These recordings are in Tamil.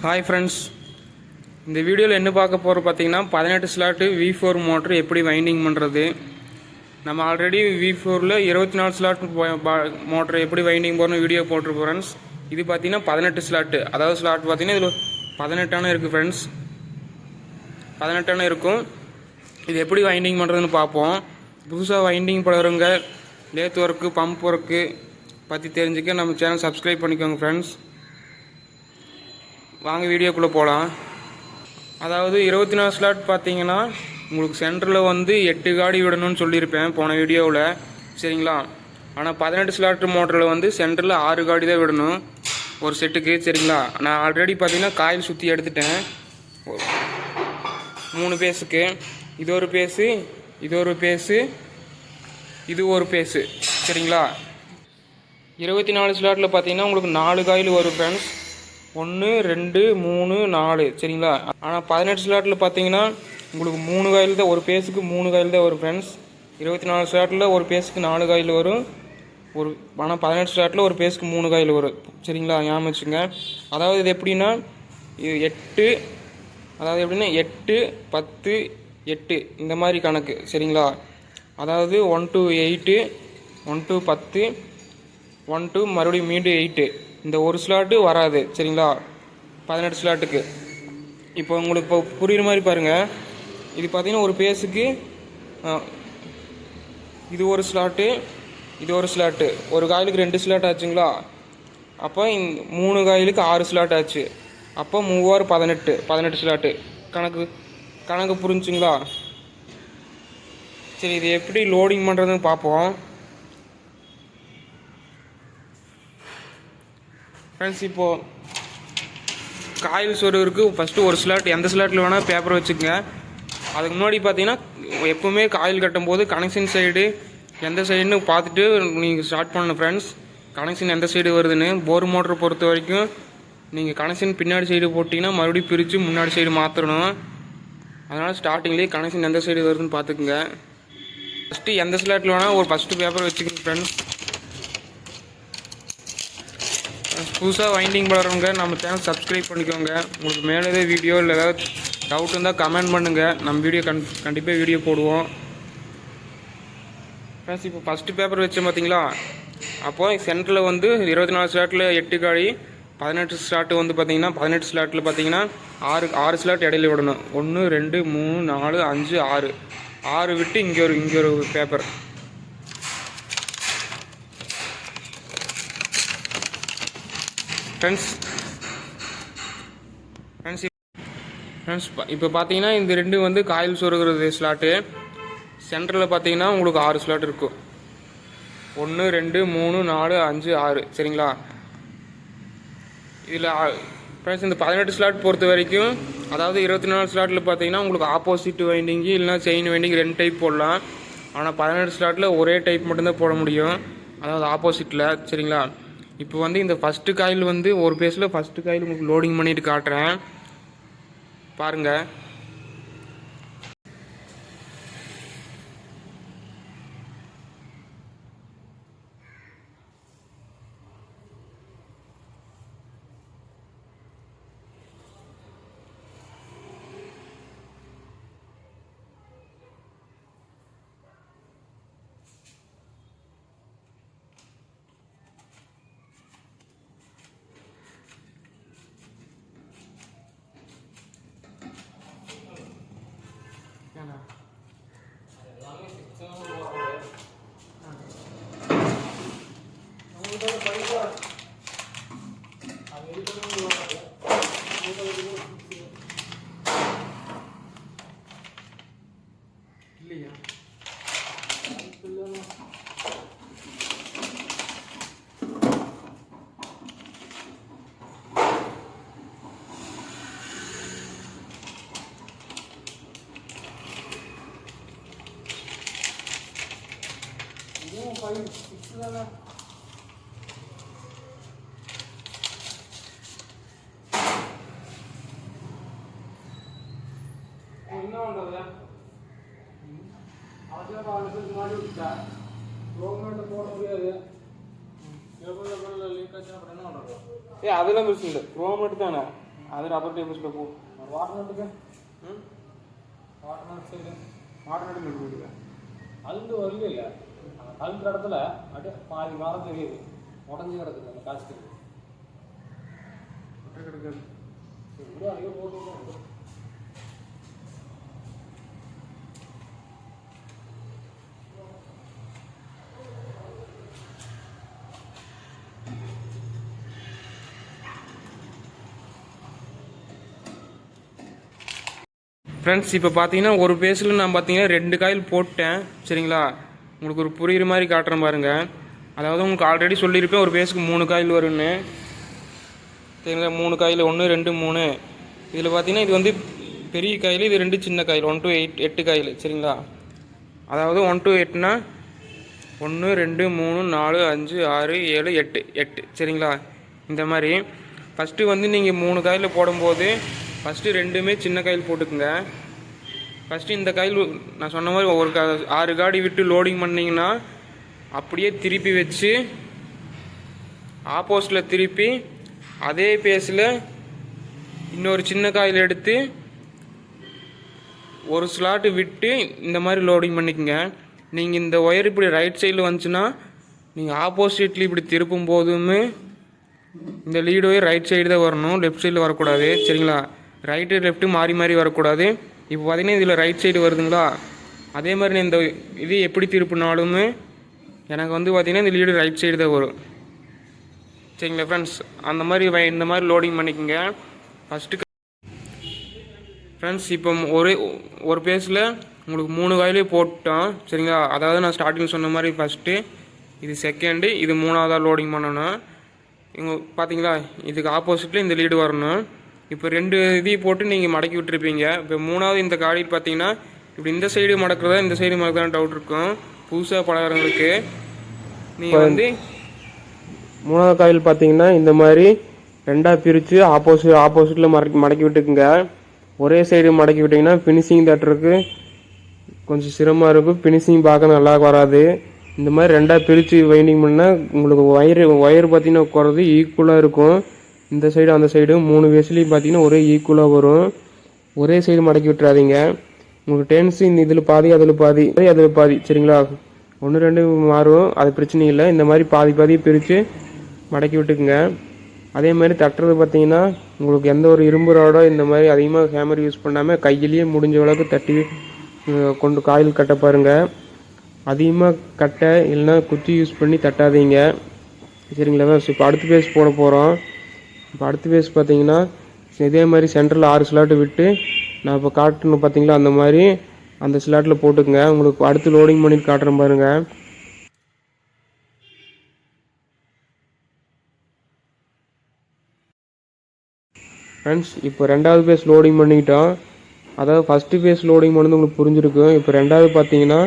ஹாய் ஃப்ரெண்ட்ஸ் இந்த வீடியோவில் என்ன பார்க்க போகிறோம் பார்த்தீங்கன்னா பதினெட்டு ஸ்லாட்டு வி ஃபோர் மோட்ரு எப்படி வைண்டிங் பண்ணுறது நம்ம ஆல்ரெடி வி ஃபோரில் இருபத்தி நாலு ஸ்லாட் மோட்ரு எப்படி வைண்டிங் போகிறோம் வீடியோ போட்டிருப்போம் ஃப்ரெண்ட்ஸ் இது பார்த்தீங்கன்னா பதினெட்டு ஸ்லாட்டு அதாவது ஸ்லாட் பார்த்தீங்கன்னா இதில் பதினெட்டான இருக்குது ஃப்ரெண்ட்ஸ் பதினெட்டான இருக்கும். இது எப்படி வைண்டிங் பண்ணுறதுன்னு பார்ப்போம். புதுசாக வைண்டிங் பண்ணுறவங்க லேத் ஒர்க்கு பம்ப் ஒர்க்கு பற்றி தெரிஞ்சுக்க நம்ம சேனல் சப்ஸ்கிரைப் பண்ணிக்கோங்க ஃப்ரெண்ட்ஸ் வாங்க வீடியோக்குள்ளே போகலாம் அதாவது இருபத்தி நாலு ஸ்லாட் பார்த்தீங்கன்னா உங்களுக்கு சென்டரில் வந்து எட்டு காடி விடணும்னு சொல்லியிருப்பேன் போன வீடியோவில். சரிங்களா? ஆனால் பதினெட்டு ஸ்லாட் மோட்டரில் வந்து சென்டரில் ஆறு காடி தான் விடணும். ஒரு செட்டுக்கு சரிங்களா? நான் ஆல்ரெடி பார்த்தீங்கன்னா காயில் சுற்றி எடுத்துட்டேன். மூணு பேஸுக்கு. இது ஒரு பேஸு இது ஒரு பேஸு இது ஒரு பேஸு. சரிங்களா? இருபத்தி நாலு ஸ்லாட்டில் பார்த்தீங்கன்னா உங்களுக்கு நாலு காயில் வரும் ஃப்ரெண்ட்ஸ் ஒன்று ரெண்டு மூணு நாலு. சரிங்களா? ஆனால் பதினெட்டு ஸ்லாட்டில் பார்த்தீங்கன்னா உங்களுக்கு மூணு காயில் தான் ஒரு பேஸுக்கு மூணு காயில் தான் வரும் ஃப்ரெண்ட்ஸ் இருபத்தி நாலு ஸ்லாட்டில் ஒரு பேஸுக்கு நாலு காயில் வரும். ஒரு ஆனால் பதினெட்டு ஸ்லாட்டில் ஒரு பேஸுக்கு மூணு காயில் வரும். சரிங்களா? ஞாபகம் வச்சுங்க அதாவது இது எப்படின்னா இது எட்டு அதாவது எப்படின்னா எட்டு பத்து எட்டு. இந்த மாதிரி கணக்கு. சரிங்களா? அதாவது one two eight one two பத்து ஒன் டு மறுபடியும் மீண்டும் எயிட்டு இந்த ஒரு ஸ்லாட்டு வராது சரிங்களா? பதினெட்டு ஸ்லாட்டுக்கு இப்போ உங்களுக்கு இப்போ புரியுற மாதிரி பாருங்கள் இது பார்த்தீங்கன்னா ஒரு பேஸுக்கு இது ஒரு ஸ்லாட்டு இது ஒரு ஸ்லாட்டு ஒரு காயிலுக்கு ரெண்டு ஸ்லாட் ஆச்சுங்களா? அப்போ இந்த மூணு காயிலுக்கு ஆறு ஸ்லாட் ஆச்சு. அப்போ மூவாறு பதினெட்டு பதினெட்டு ஸ்லாட்டு கணக்கு கணக்கு புரிஞ்சுங்களா? சரி இது எப்படி லோடிங் பண்ணுறதுன்னு பார்ப்போம். ஃப்ரெண்ட்ஸ் இப்போது காயில் சொருவருக்கு ஃபஸ்ட்டு ஒரு ஸ்லாட் எந்த ஸ்லாட்டில் வேணால் பேப்பர் வச்சுக்கோங்க. அதுக்கு முன்னாடி பார்த்தீங்கன்னா எப்போவுமே காயில் கட்டும்போது கனெக்ஷன் சைடு எந்த சைடுன்னு பார்த்துட்டு நீங்கள் ஸ்டார்ட் பண்ணணும் ஃப்ரெண்ட்ஸ் கனெக்ஷன் எந்த சைடு வருதுன்னு. போர் மோட்டரை பொறுத்த வரைக்கும் நீங்கள் கனெக்ஷன் பின்னாடி சைடு போட்டிங்கன்னா மறுபடியும் பிரித்து முன்னாடி சைடு மாற்றணும் அதனால் ஸ்டார்டிங்லேயே கனெக்ஷன் எந்த சைடு வருதுன்னு பார்த்துக்குங்க. ஃபஸ்ட்டு எந்த ஸ்லாட்டில் வேணால் ஒரு ஃபஸ்ட்டு பேப்பர் வச்சுக்கோங்க ஃப்ரெண்ட்ஸ் புதுசாக வைண்டிங் பண்ணுறவங்க நம்ம சேனல் சப்ஸ்கிரைப் பண்ணிக்கோங்க. உங்களுக்கு மேலே ஏதாவது வீடியோ இல்லை ஏதாவது டவுட் இருந்தால் கமெண்ட் பண்ணுங்கள் நம்ம வீடியோ கண் கண்டிப்பாக வீடியோ போடுவோம். ஃப்ரெண்ட்ஸ் இப்போ ஃபஸ்ட்டு பேப்பர் வச்சேன் பார்த்தீங்களா அப்போது சென்டரில் வந்து இருபத்தி நாலு ஸ்லாட்டில் எட்டு காடி பதினெட்டு ஸ்லாட்டு வந்து பார்த்தீங்கன்னா பதினெட்டு ஸ்லாட்டில் பார்த்தீங்கன்னா ஆறு ஆறு ஸ்லாட் இடையில விடணும். ஒன்று ரெண்டு மூணு நாலு அஞ்சு ஆறு. ஆறு விட்டு இங்கே ஒரு இங்கே ஒரு பேப்பர் ஃப்ரெண்ட்ஸ் ஃப்ரெண்ட்ஸ் ஃப்ரெண்ட்ஸ் இப்போ பார்த்தீங்கன்னா இந்த ரெண்டு வந்து காயில் சொருகிறது ஸ்லாட்டு சென்டரில் பார்த்தீங்கன்னா உங்களுக்கு ஆறு ஸ்லாட் இருக்கும். ஒன்று ரெண்டு மூணு நாலு அஞ்சு ஆறு. சரிங்களா? இதில் ஃப்ரெண்ட்ஸ் இந்த பதினெட்டு ஸ்லாட் பொறுத்த வரைக்கும் அதாவது இருபத்தி நாலு ஸ்லாட்டில் பார்த்தீங்கன்னா உங்களுக்கு ஆப்போசிட் வைண்டிங்கு இல்லைனா செயின் வைண்டிங் ரெண்டு டைப் போடலாம். ஆனால் பதினெட்டு ஸ்லாட்டில் ஒரே டைப் மட்டும்தான் போட முடியும். அதாவது ஆப்போசிட்டில் சரிங்களா? இப்போ வந்து இந்த ஃபஸ்ட்டு காயில் வந்து ஒரு பேஸில் ஃபஸ்ட்டு காயில் உங்களுக்கு லோடிங் பண்ணிட்டு காட்டுறேன். பாருங்கள் 하나. 양식 드는 거 같은데. 아. 오늘 빨리 빨리. என்ன பண்ணுறது அவசியம் காலத்துக்கு முன்னாடி விட்டா கவர்மெண்ட் போட முடியாது எவ்வளோ லீக் ஆச்சு அப்புறம் என்ன பண்ணுறது ஏ அதெல்லாம் பிரச்சனை இல்லை ப்ரோ மட்டும் தானே அது ரப்பர் டேபிள் போ வாட்டர் நட்டுக்கு கழுத்துற இடத்துல அப்படியே பாதி மரம் தெரியுது. உடஞ்சி கிடக்குது அந்த காய்ச்சல் கிடக்காது. இப்படியே அங்கே போட்டு ஃப்ரெண்ட்ஸ் இப்போ பார்த்தீங்கன்னா ஒரு பேஸில் நான் பார்த்தீங்கன்னா ரெண்டு காயில் போட்டேன். சரிங்களா? உங்களுக்கு ஒரு புரிகிற மாதிரி காட்டுறேன் பாருங்கள் அதாவது உங்களுக்கு ஆல்ரெடி சொல்லியிருப்பேன் ஒரு பேஸுக்கு மூணு காயில் வரும்னு. சரிங்களா மூணு காயில் ஒன்று ரெண்டு மூணு. இதில் பார்த்தீங்கன்னா இது வந்து பெரிய காயில் இது ரெண்டு சின்ன காயில் ஒன் டு எயிட் எட்டு காயில் சரிங்களா? அதாவது ஒன் டு எட்டுனா ஒன்று ரெண்டு மூணு நாலு அஞ்சு ஆறு ஏழு எட்டு எட்டு சரிங்களா? இந்த மாதிரி. ஃபஸ்ட்டு வந்து நீங்கள் மூணு காயில் போடும்போது ஃபஸ்ட்டு ரெண்டுமே சின்ன காயில் போட்டுக்குங்க. ஃபஸ்ட்டு இந்த காயில் நான் சொன்ன மாதிரி ஒரு கா ஆறு காடி விட்டு லோடிங் பண்ணிங்கன்னா அப்படியே திருப்பி வச்சு ஆப்போசிட்டில் திருப்பி அதே பேஸில் இன்னொரு சின்ன காயில் எடுத்து ஒரு ஸ்லாட்டு விட்டு இந்த மாதிரி லோடிங் பண்ணிக்கோங்க. நீங்கள் இந்த ஒயர் இப்படி ரைட் சைடில் வந்துச்சுன்னா நீங்கள் ஆப்போசிட்லி இப்படி திருப்பும் போதுமே இந்த லீடு ஒயர் ரைட் சைடு தான் வரணும் லெஃப்ட் சைடில் வரக்கூடாது. சரிங்களா? ரைட்டு லெஃப்ட்டு மாறி மாறி வரக்கூடாது. இப்போ பார்த்தீங்கன்னா இதில் ரைட் சைடு வருதுங்களா? அதே மாதிரி நான் இந்த இது எப்படி திருப்பினாலுமே எனக்கு வந்து பார்த்திங்கன்னா இந்த லீடு ரைட் சைடு தான் வரும். சரிங்களா ஃப்ரெண்ட்ஸ் அந்த மாதிரி இந்த மாதிரி லோடிங் பண்ணிக்கோங்க. ஃபஸ்ட்டு ஃப்ரெண்ட்ஸ் இப்போ ஒரே ஒரு பேஸில் உங்களுக்கு மூணு காயிலே போட்டோம் சரிங்களா? அதாவது நான் ஸ்டார்டிங் சொன்ன மாதிரி ஃபஸ்ட்டு இது செகண்டு இது மூணாவதாக லோடிங் பண்ணணும். இங்கே பார்த்தீங்களா இதுக்கு ஆப்போசிட்டில் இந்த லீடு வரணும். இப்போ ரெண்டு இதையும் போட்டு நீங்கள் மடக்கி விட்டுருப்பீங்க. இப்போ மூணாவது இந்த காடி பார்த்தீங்கன்னா இப்படி இந்த சைடு மடக்கிறதா இந்த சைடு மடக்கிறதா டவுட் இருக்கும். புதுசாக பழகிறவங்களுக்கு நீங்கள் வந்து மூணாவது காயில் பார்த்தீங்கன்னா இந்த மாதிரி ரெண்டாக பிரித்து ஆப்போசிட் ஆப்போசிட்டில் மடக்கி மடக்கி விட்டுக்குங்க. ஒரே சைடு மடக்கி விட்டிங்கன்னா ஃபினிஷிங் தட்டுறதுக்கு கொஞ்சம் சிரமமாக இருக்கும். ஃபினிஷிங் பார்க்க நல்லா வராது. இந்த மாதிரி ரெண்டாக பிரித்து வைண்டிங் பண்ணால் உங்களுக்கு ஒயர் ஒயர் பார்த்தீங்கன்னா குறது ஈக்குவலாக இருக்கும். இந்த சைடு அந்த சைடு மூணு வேஸ்லேயும் பார்த்தீங்கன்னா ஒரே ஈக்குவலாக வரும். ஒரே சைடு மடக்கி விட்டுறாதீங்க. உங்களுக்கு டென்ஸ் இந்த இதில் பாதி அதில் பாதி அதில் பாதி சரிங்களா? ஒன்று ரெண்டு மாறும். அது பிரச்சனை இல்லை. இந்த மாதிரி பாதி பாதி பிரித்து மடக்கி விட்டுக்குங்க. அதே மாதிரி தட்டுறது பார்த்தீங்கன்னா உங்களுக்கு எந்த ஒரு இரும்பு ராடோ இந்த மாதிரி அதிகமாக ஹேமர் யூஸ் பண்ணாமல் கையிலேயே முடிஞ்ச அளவுக்கு தட்டி கொண்டு காயில் கட்ட பாருங்க. அதிகமாக கட்ட இல்லைன்னா குச்சி யூஸ் பண்ணி தட்டாதீங்க. சரிங்களா? இப்போ அடுத்த பேஸ் போட போகிறோம் இப்போ அடுத்த பேஸ் பார்த்தீங்கன்னா இதே மாதிரி சென்டரில் ஆறு ஸ்லாட்டு விட்டு நான் இப்போ காட்டணும் பார்த்தீங்களா அந்த மாதிரி அந்த ஸ்லாட்டில் போட்டுக்கங்க. உங்களுக்கு அடுத்து லோடிங் பண்ணிட்டு காட்டுறேன் பாருங்கள் ஃப்ரெண்ட்ஸ் இப்போ ரெண்டாவது பேஸ் லோடிங் பண்ணிக்கிட்டோம். அதாவது ஃபஸ்ட்டு பேஸ் லோடிங் பண்ணது உங்களுக்கு புரிஞ்சிருக்கும். இப்போ ரெண்டாவது பார்த்தீங்கன்னா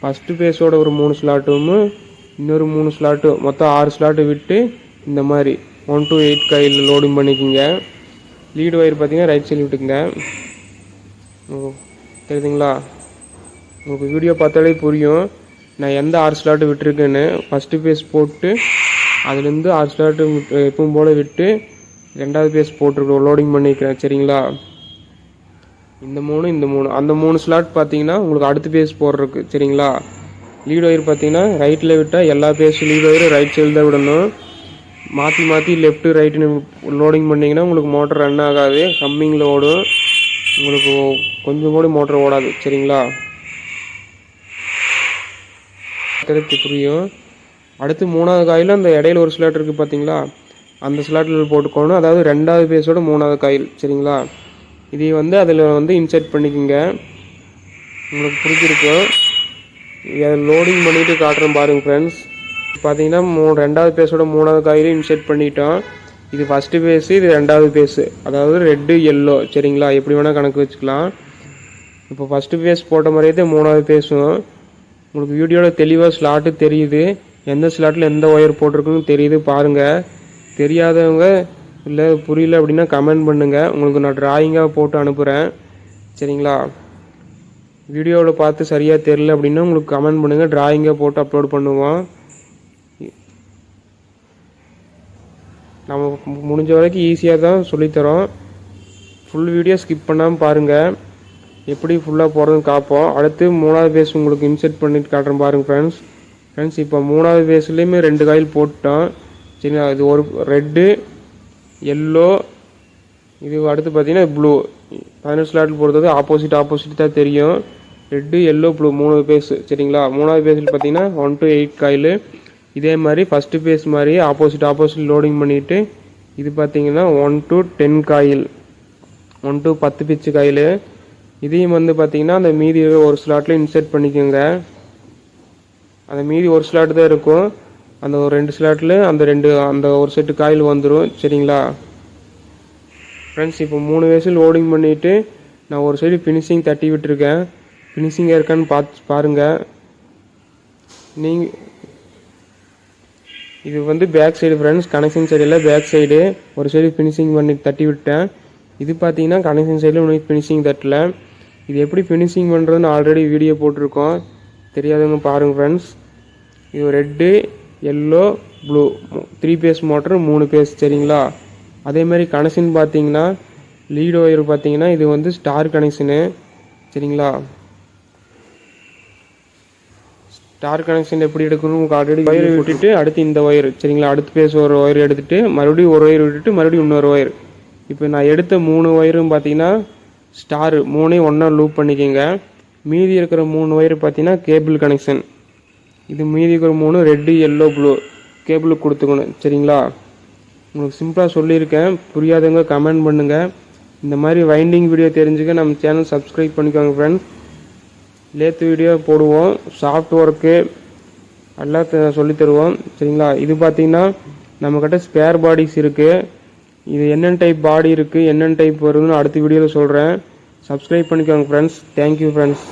ஃபஸ்ட்டு பேஸோட ஒரு மூணு ஸ்லாட்டும் இன்னொரு மூணு ஸ்லாட்டு மொத்தம் ஆறு ஸ்லாட்டு விட்டு இந்த மாதிரி. ஒன் டூ எயிட் கையில் லோடிங் பண்ணிக்கோங்க. லீடு ஒயர் பார்த்தீங்கன்னா ரைட் சைடு விட்டுக்குங்க. ஓ, தெரியுதுங்களா? உங்களுக்கு வீடியோ பார்த்தாலே புரியும். நான் எந்த ஆறு ஸ்லாட்டு விட்டுருக்கேன்னு. ஃபஸ்ட்டு பேஸ் போட்டு அதுலேருந்து ஆறு ஸ்லாட்டு எப்பவும் போல் விட்டு ரெண்டாவது பேஸ் போட்டிருக்கோம் லோடிங் பண்ணிக்கிறேன். சரிங்களா? இந்த மூணு இந்த மூணு. அந்த மூணு ஸ்லாட் பார்த்தீங்கன்னா உங்களுக்கு அடுத்த பேஸ் போடுறதுக்கு சரிங்களா? லீட் ஒயர் பார்த்தீங்கன்னா ரைட்டில் விட்டால் எல்லா பேஸும் லீட் ஒயரும் ரைட் சைடில் தான் விடணும். மாற்றி மாற்றி லெஃப்ட்டு ரைட்டுன்னு லோடிங் பண்ணிங்கன்னா உங்களுக்கு மோட்டர் ரன் ஆகாது. ஹம்மிங்கில் ஓடும். உங்களுக்கு கொஞ்சம் கூட மோட்டர் ஓடாது. சரிங்களா? கருத்து புரியும். அடுத்து மூணாவது காயில் அந்த இடையில ஒரு ஸ்லாட் இருக்குது பார்த்தீங்களா அந்த ஸ்லாட்டில் போட்டுக்கோணும். அதாவது ரெண்டாவது பேஸோட மூணாவது காயில் சரிங்களா? இதை வந்து அதில் வந்து இன்சர்ட் பண்ணிக்கோங்க. உங்களுக்கு பிடிச்சிருக்கும் இதை லோடிங் பண்ணிவிட்டு காட்டுறேன் பாருங்கள் ஃப்ரெண்ட்ஸ் பார்த்தீங்கன்னா மூ ரெண்டாவது பேஸோட மூணாவது காயிலும் இன்செர்ட் பண்ணிட்டோம். இது ஃபஸ்ட்டு பேஸு இது ரெண்டாவது பேஸு. அதாவது ரெட்டு எல்லோ சரிங்களா? எப்படி வேணால் கணக்கு வச்சுக்கலாம். இப்போ ஃபஸ்ட்டு பேஸ் போட்ட மாதிரியே தான் மூணாவது பேஸும் உங்களுக்கு வீடியோவில் தெளிவாக ஸ்லாட்டு தெரியுது. எந்த ஸ்லாட்டில் எந்த ஒயர் போட்டிருக்குன்னு தெரியுது பாருங்கள் தெரியாதவங்க இல்லை புரியல அப்படின்னா கமெண்ட் பண்ணுங்கள் உங்களுக்கு நான் டிராயிங்காக போட்டு அனுப்புகிறேன் சரிங்களா? வீடியோவில் பார்த்து சரியாக தெரில அப்படின்னா உங்களுக்கு கமெண்ட் பண்ணுங்கள் டிராயிங்காக போட்டு அப்லோட் பண்ணுவோம். நம்ம முடிஞ்ச வரைக்கும் ஈஸியாக தான் சொல்லித்தரோம். ஃபுல் வீடியோ ஸ்கிப் பண்ணாமல் பாருங்கள் எப்படி ஃபுல்லாக போகிறதுன்னு காப்போம். அடுத்து மூணாவது பேஸ் உங்களுக்கு இன்செர்ட் பண்ணிட்டு காட்டுறேன் பாருங்கள் ஃப்ரெண்ட்ஸ் ஃப்ரெண்ட்ஸ் இப்போ மூணாவது பேஸ்லேயுமே ரெண்டு காயில் போட்டோம். சரிங்களா? இது ஒரு ரெட்டு எல்லோ இது அடுத்து பார்த்தீங்கன்னா ப்ளூ பதினெட்டு ஸ்லாட்டில் பொறுத்தது ஆப்போசிட் ஆப்போசிட் தான் தெரியும். ரெட்டு எல்லோ ப்ளூ மூணு பேஸ் சரிங்களா? மூணாவது பேஸில் பார்த்தீங்கன்னா ஒன் டு எயிட் காயில் இதே மாதிரி ஃபஸ்ட்டு ஃபேஸ் மாதிரி ஆப்போசிட் ஆப்போசிட் லோடிங் பண்ணிவிட்டு இது பார்த்தீங்கன்னா one two ten coil one two பத்து பிச்சு காயில் இதையும் வந்து பார்த்தீங்கன்னா அந்த மீதி ஒரு ஸ்லாட்டில் இன்செர்ட் பண்ணிக்கோங்க. அந்த மீதி ஒரு ஸ்லாட் தான் இருக்கும். அந்த ஒரு ரெண்டு ஸ்லாட்டில் அந்த ரெண்டு அந்த ஒரு செட்டு காயில் வந்துடும் சரிங்களா? ஃப்ரெண்ட்ஸ் இப்போ மூணு வயசில் லோடிங் பண்ணிவிட்டு நான் ஒரு சைடு ஃபினிஷிங் தட்டி விட்டுருக்கேன். ஃபினிஷிங்காக இருக்கான்னு பார்த்து பாருங்கள் நீங்கள் இது வந்து பேக் சைடு ஃப்ரெண்ட்ஸ் கனெக்ஷன் சைடில் பேக் சைடு ஒரு சைடு ஃபினிஷிங் பண்ணி தட்டி விட்டேன். இது பார்த்தீங்கன்னா கனெக்ஷன் சைடில் இன்னும் ஃபினிஷிங் தட்டல. இது எப்படி ஃபினிஷிங் பண்ணுறதுன்னு ஆல்ரெடி வீடியோ போட்டிருக்கோம். தெரியாதவங்க பாருங்கள் ஃப்ரெண்ட்ஸ் இது red yellow blue three phase motor மூணு பேஸ் சரிங்களா? அதே மாதிரி கனெக்ஷன் பார்த்தீங்கன்னா லீட் ஒயர் பார்த்தீங்கன்னா இது வந்து ஸ்டார் கனெக்ஷனு சரிங்களா? ஸ்டார் கனெக்ஷன் எப்படி எடுக்கணும் உங்களுக்கு ஆல்ரெடி ஒயர் விட்டுட்டு அடுத்து இந்த ஒயர் சரிங்களா? அடுத்து பேச ஒரு ஒயர் எடுத்துட்டு மறுபடியும் ஒரு ஒயர் விட்டுட்டு மறுபடியும் இன்னொரு ஒயர் இப்போ நான் எடுத்த மூணு ஒயரும் பார்த்தீங்கன்னா ஸ்டார் மூணையும் ஒன்றா லூப் பண்ணிக்கோங்க. மீதி இருக்கிற மூணு ஒயர் பார்த்தீங்கன்னா கேபிள் கனெக்ஷன் இது மீதி இருக்கிற மூணு ரெட்டு எல்லோ ப்ளூ கேபிளுக்கு கொடுத்துக்கணும் சரிங்களா? உங்களுக்கு சிம்பிளாக சொல்லியிருக்கேன். புரியாதவங்க கமெண்ட் பண்ணுங்கள் இந்த மாதிரி வைண்டிங் வீடியோ தெரிஞ்சுக்க நம்ம சேனல் சப்ஸ்கிரைப் பண்ணிக்கோங்க ஃப்ரெண்ட்ஸ் லேத்து வீடியோ போடுவோம். சாஃப்ட் ஒர்க்கு எல்லாம் சொல்லி சொல்லித் தருவோம். சரிங்களா? இது பார்த்தீங்கன்னா நம்மக்கிட்ட ஸ்பேர் பாடிஸ் இருக்குது இது என்னென்ன டைப் பாடி இருக்குது என்னென்ன டைப் வருதுன்னு அடுத்த வீடியோவில் சொல்கிறேன் சப்ஸ்கிரைப் பண்ணிக்கோங்க ஃப்ரெண்ட்ஸ் தேங்க்யூ ஃப்ரெண்ட்ஸ்